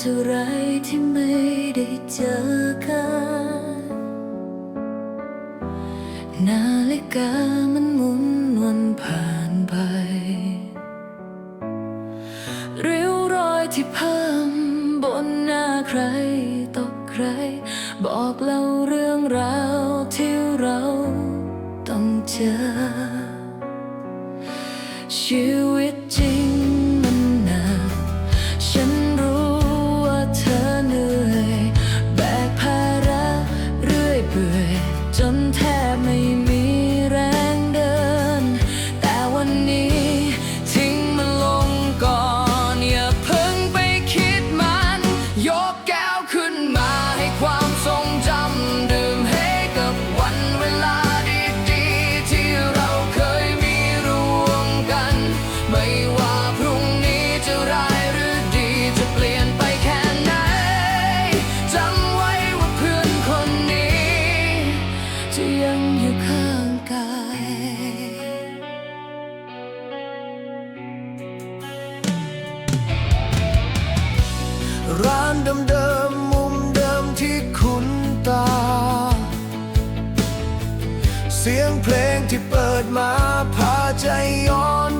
เท่าไรที่ไม่ได้เจอกัน นาฬิกามันหมุนวนผ่านไปริ้วรอยที่เพิ่มบนหน้าใครต่อใคร บอกเล่าเรื่องราวที่เราต้องเจอ ชีวิตจริง ร้านเดิมๆมุมเดิมที่คุ้นตา เสียงเพลงที่เปิดมาพาใจย้อน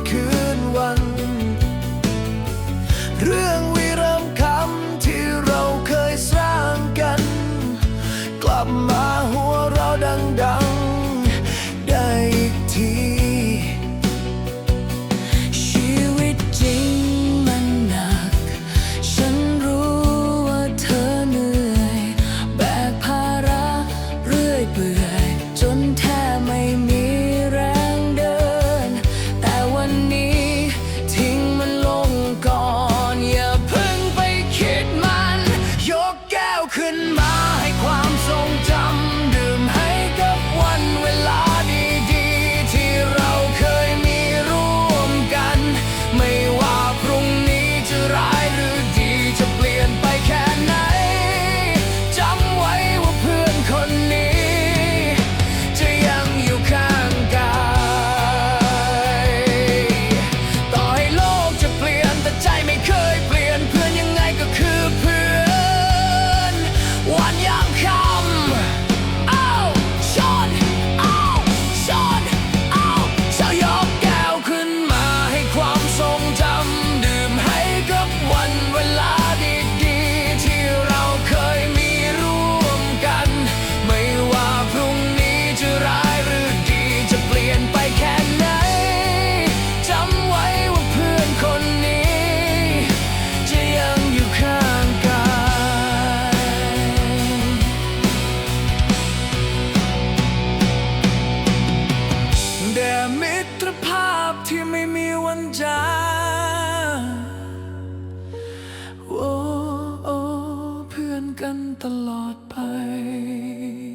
goodbye.